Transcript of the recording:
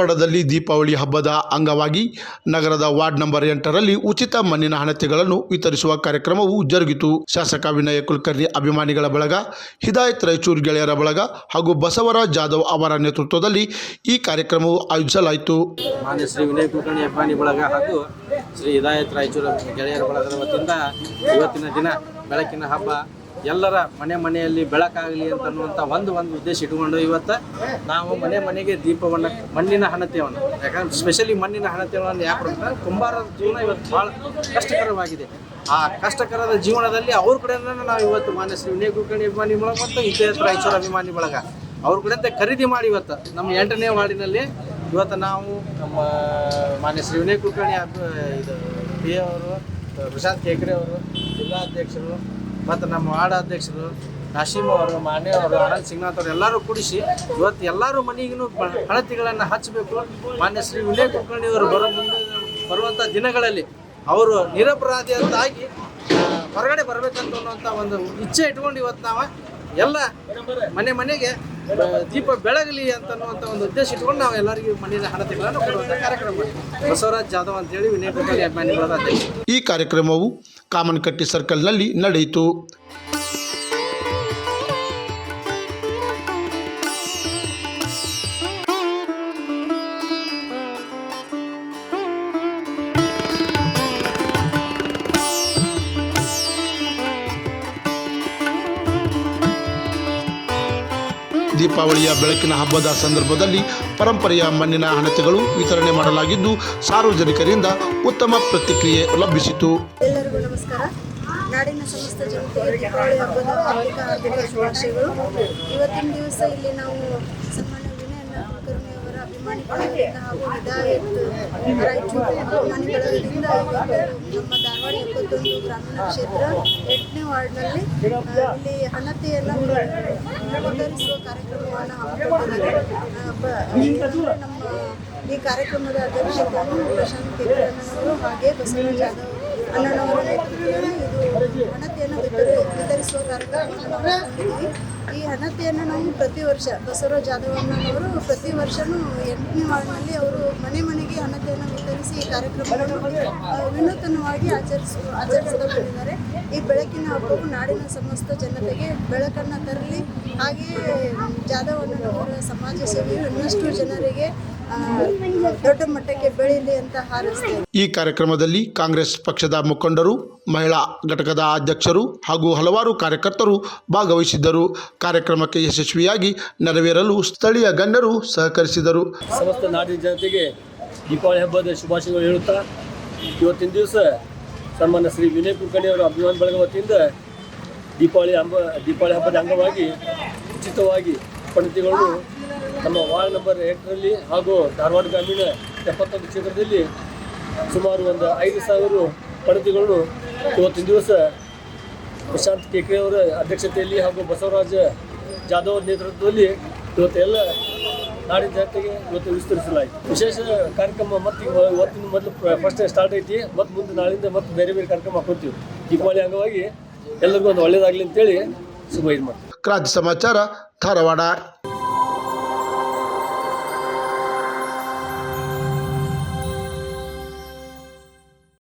ಧಾರವಾಡದಲ್ಲಿ ದೀಪಾವಳಿ ಹಬ್ಬದ ಅಂಗವಾಗಿ ನಗರದ ವಾರ್ಡ್ ನಂಬರ್ ಎಂಟರಲ್ಲಿ ಉಚಿತ ಮಣ್ಣಿನ ಹಣತೆಗಳನ್ನು ವಿತರಿಸುವ ಕಾರ್ಯಕ್ರಮವು ಜರುಗಿತು. ಶಾಸಕ ವಿನಯ ಕುಲಕರ್ಣಿ ಅಭಿಮಾನಿಗಳ ಬಳಗ, ಹಿದಾಯತ್ ರಾಯಚೂರು ಗೆಳೆಯರ ಬಳಗ ಹಾಗೂ ಬಸವರಾಜ್ ಜಾಧವ್ ಅವರ ನೇತೃತ್ವದಲ್ಲಿ ಈ ಕಾರ್ಯಕ್ರಮವು ಆಯೋಜಿಸಲಾಯಿತು. ಶ್ರೀ ಹಿದಾಯತ್ ರಾಯಚೂರು ಗೆಳೆಯರ ಬಳಗದ ವತಿಯಿಂದ ಇವತ್ತಿನ ದಿನ ಬೆಳಕಿನ ಹಬ್ಬ ಎಲ್ಲರ ಮನೆ ಮನೆಯಲ್ಲಿ ಬೆಳಕಾಗಲಿ ಅಂತ ಅನ್ನುವಂಥ ಒಂದು ಒಂದು ಉದ್ದೇಶ ಇಟ್ಕೊಂಡು ಇವತ್ತು ನಾವು ಮನೆ ಮನೆಗೆ ದೀಪವನ್ನು, ಮಣ್ಣಿನ ಹಣತೆಯನ್ನು, ಯಾಕಂದ್ರೆ ಸ್ಪೆಷಲಿ ಮಣ್ಣಿನ ಹಣತೆಗಳನ್ನು ಯಾಕೆ ಕುಂಬಾರರ ಜೀವನ ಇವತ್ತು ಭಾಳ ಕಷ್ಟಕರವಾಗಿದೆ. ಆ ಕಷ್ಟಕರದ ಜೀವನದಲ್ಲಿ ಅವ್ರ ಕಡೆಯಿಂದ ನಾವು ಇವತ್ತು ಮಾನ್ಯ ಶ್ರೀ ವಿನಯ ಕುಲಕರ್ಣಿ ಅಭಿಮಾನಿ ಬಳಗ ಮತ್ತು ಇತಿಹಾಸ ರಾಯಚೂರು ಅಭಿಮಾನಿ ಬಳಗ. ಅವ್ರ ಕಡೆಯಿಂದ ಖರೀದಿ ಮಾಡಿ ಇವತ್ತು ನಮ್ಮ ಎಂಟನೇ ವಾರ್ಡಿನಲ್ಲಿ ಇವತ್ತು ನಾವು ನಮ್ಮ ಮಾನ್ಯ ಶ್ರೀ ವಿನಯ್ ಕುಲಕರ್ಣಿ ಇದು ಪಿ ಅವರು ಪ್ರಶಾಂತ್ ಕೇಕ್ರೆ ಅವರು, ಜಿಲ್ಲಾಧ್ಯಕ್ಷರು ಮತ್ತು ನಮ್ಮ ವಾರ್ಡ್ ಅಧ್ಯಕ್ಷರು ನಾಶೀಮ್ ಅವರು ಮಾನ್ಯ ಅವರು ಆನಂದ್ ಸಿಂಗ್ನಾಥ್ ಅವರು ಎಲ್ಲರೂ ಕೂಡಿಸಿ ಇವತ್ತು ಎಲ್ಲರೂ ಮನೆಗೂ ಹಣತಿಗಳನ್ನು ಹಚ್ಚಬೇಕು ಮಾನ್ಯ ಶ್ರೀ ವಿನಯ್ ಕುಲಕರ್ಣಿ ಅವರು ಬರೋ ಬರುವಂಥ ದಿನಗಳಲ್ಲಿ ಅವರು ನಿರಪರಾಧಿ ಅಂತಾಗಿ ಆ, ಹೊರಗಡೆ ಬರಬೇಕಂತ ಅನ್ನುವಂಥ ಒಂದು ಇಚ್ಛೆ ಇಟ್ಕೊಂಡು ಇವತ್ತು ನಾವು ಎಲ್ಲ ಮನೆ ಮನೆಗೆ ದೀಪ ಬೆಳಗಲಿ ಅಂತ ಅನ್ನುವಂಥ ಒಂದು ಉದ್ದೇಶ ಇಟ್ಕೊಂಡು ನಾವು ಎಲ್ಲರಿಗೂ ಮನೆಯ ಹಣತೆಗಳನ್ನು ಕೊಡುವಂಥ ಕಾರ್ಯಕ್ರಮ ಬಸವರಾಜ್ ಜಾಧವ್ ಅಂತೇಳಿ ವಿನಯ್ ಕುಲಕರ್ಣಿ ಅಭಿಮಾನಿಗಳ ಅಧ್ಯಕ್ಷ ಈ ಕಾರ್ಯಕ್ರಮವು ಕಾಮನ್ಕಟ್ಟಿ ಸರ್ಕಲ್ನಲ್ಲಿ ನಡೆಯಿತು. ದೀಪಾವಳಿಯ ಬೆಳಕಿನ ಹಬ್ಬದ ಸಂದರ್ಭದಲ್ಲಿ ಪರಂಪರೆಯ ಮಣ್ಣಿನ ಹಣತೆಗಳು ವಿತರಣೆ ಮಾಡಲಾಗಿದ್ದು ಸಾರ್ವಜನಿಕರಿಂದ ಉತ್ತಮ ಪ್ರತಿಕ್ರಿಯೆ ಲಭಿಸಿತು. ಎಲ್ಲರಿಗೂ ನಮಸ್ಕಾರ. ನಾಡಿನ ಸಮಸ್ತ ಜನತೆಗೆ ದೀಪಾವಳಿ ಹಬ್ಬದ ಹಾರ್ದಿಕ ಹಾರ್ದಿಕ ಶುಭಾಶಯಗಳು. ಇವತ್ತಿನ ದಿವಸ ಇಲ್ಲಿ ನಾವು ಸನ್ಮಾನ್ಯ ವಿನಯನ ಕುಲಕರ್ಣಿಯವರ ಅಭಿಮಾನಿ ಬಳಗದಿಂದ ಹಾಗೂ ವಿಧಾಯತ್ ರಾಯಚೂರು ಅಭಿಮಾನಿ ನಮ್ಮ ಧಾರವಾಡ ಇಪ್ಪತ್ತೊಂದು ಗ್ರಾಮೀಣ ಕ್ಷೇತ್ರ ಎಂಟನೇ ವಾರ್ಡ್ನಲ್ಲಿ ಇಲ್ಲಿ ಹಣತೆಯನ್ನು ವಿತರಿಸುವ ಕಾರ್ಯಕ್ರಮವನ್ನು ಬ- ನಮ್ಮ ಈ ಕಾರ್ಯಕ್ರಮದ ಅಧ್ಯಕ್ಷತೆಯನ್ನು ಪ್ರಶಾಂತ್ ಕೇಂದ್ರ ಅಣ್ಣನವರು ಹಾಗೆ ಬಸವರಾಜ್ ಜಾಧವ್ ಅಣ್ಣನವರ ನೇತೃತ್ವದಲ್ಲಿ ಇದು ಹಣತೆಯನ್ನು ವಿತರಿ, ವಿತರಿಸುವ ಕಾರ್ಯಕ್ರಮವನ್ನು ಈ ಹಣತೆಯನ್ನು ನಾವು ಪ್ರತಿ ವರ್ಷ ಬಸವರಾಜ್ ಜಾಧವ್ ಅಣ್ಣನವರು ಪ್ರತಿ ವರ್ಷನೂ ಎಂಟನೇ ವಾರ್ಡ್ನಲ್ಲಿ ಅವರು ಮನೆ ಮನೆಗೆ ಹಣತೆಯನ್ನು ವಿತರಿಸಿ ಈ ಕಾರ್ಯಕ್ರಮವನ್ನು ವಿನೂತನವಾಗಿ ಆಚರಿಸ ಈ ಹಬ್ಬವು ನಾಡಿನ ಸಮಸ್ತ ಜನತೆಗೆ ಬೆಳಕನ್ನು ತರಲಿ. ಹಾಗೆಯೇ ಜಾಧವಣ್ಣನವರ ಸಮಾಜ ಸೇವೆಯು ಇನ್ನಷ್ಟು ಜನರಿಗೆ ದೊಡ್ಡ ಮಟ್ಟಕ್ಕೆ ಬೆಳೀಲಿ ಅಂತ ಹಾರೈಸ್ತೇವೆ ಈ ಕಾರ್ಯಕ್ರಮದಲ್ಲಿ ಕಾಂಗ್ರೆಸ್ ಪಕ್ಷದ ಮುಖಂಡರು ಮಹಿಳಾ ಘಟಕದ ಅಧ್ಯಕ್ಷರು ಹಾಗೂ ಹಲವಾರು ಕಾರ್ಯಕರ್ತರು ಭಾಗವಹಿಸಿದ್ದರು. ಕಾರ್ಯಕ್ರಮಕ್ಕೆ ಯಶಸ್ವಿಯಾಗಿ ನೆರವೇರಲು ಸ್ಥಳೀಯ ಗಣ್ಯರು ಸಹಕರಿಸಿದರು. ಸಮಸ್ತ ನಾಡಿನ ಜನತೆಗೆ ದೀಪಾವಳಿ ಹಬ್ಬದ ಶುಭಾಶಯಗಳು ಹೇಳುತ್ತಾ ಇವತ್ತಿನ ದಿವಸ ಸನ್ಮಾನ್ಯ ಶ್ರೀ ವಿನಯ್ ಕುಲಕರ್ಣಿ ಅವರ ಅಭಿಮಾನ ಬಳಗ ವತಿಯಿಂದ ದೀಪಾವಳಿ ಹಬ್ಬ, ದೀಪಾವಳಿ ಹಬ್ಬದ ಅಂಗವಾಗಿ, ಉಚಿತವಾಗಿ ಪಂಡಿತಿಗಳು ನಮ್ಮ ವಾರ್ಡ್ ನಂಬರ್ ಎಂಟರಲ್ಲಿ ಹಾಗೂ ಧಾರವಾಡ ಗ್ರಾಮೀಣ ಎಪ್ಪತ್ತೊಂದು ಕ್ಷೇತ್ರದಲ್ಲಿ ಸುಮಾರು ಒಂದು ಐದು ಸಾವಿರ ಪಂಡಿತಿಗಳು ಇವತ್ತಿನ ದಿವಸ ಪ್ರಶಾಂತ್ ಕೇಕ್ರೆ ಅವರ ಅಧ್ಯಕ್ಷತೆಯಲ್ಲಿ ಹಾಗೂ ಬಸವರಾಜ ಜಾಧವ್ ನೇತೃತ್ವದಲ್ಲಿ ಇವತ್ತೆಲ್ಲ ನಾಡಿನ ಜಾತ್ರೆಗೆ ಇವತ್ತು ವಿಸ್ತರಿಸಲಾಯಿತು. ವಿಶೇಷ ಕಾರ್ಯಕ್ರಮ ಮತ್ತೆ ಇವತ್ತಿನ ಮೊದಲು ಫಸ್ಟ್ ಸ್ಟಾರ್ಟ್ ಐತಿ. ಮತ್ತೆ ಮುಂದೆ ನಾಳಿಂದ ಮತ್ತೆ ಬೇರೆ ಬೇರೆ ಕಾರ್ಯಕ್ರಮ ಹಾಕೊತೀವಿ. ದೀಪಾವಳಿ ಅಂಗವಾಗಿ ಎಲ್ಲರಿಗೂ ಒಂದು ಒಳ್ಳೇದಾಗಲಿ ಅಂತೇಳಿ ಶುಭ ಇದು ಮಾಡ್ತೀವಿ. ಕ್ರಾಂತಿ ಸಮಾಚಾರ ಧಾರವಾಡ.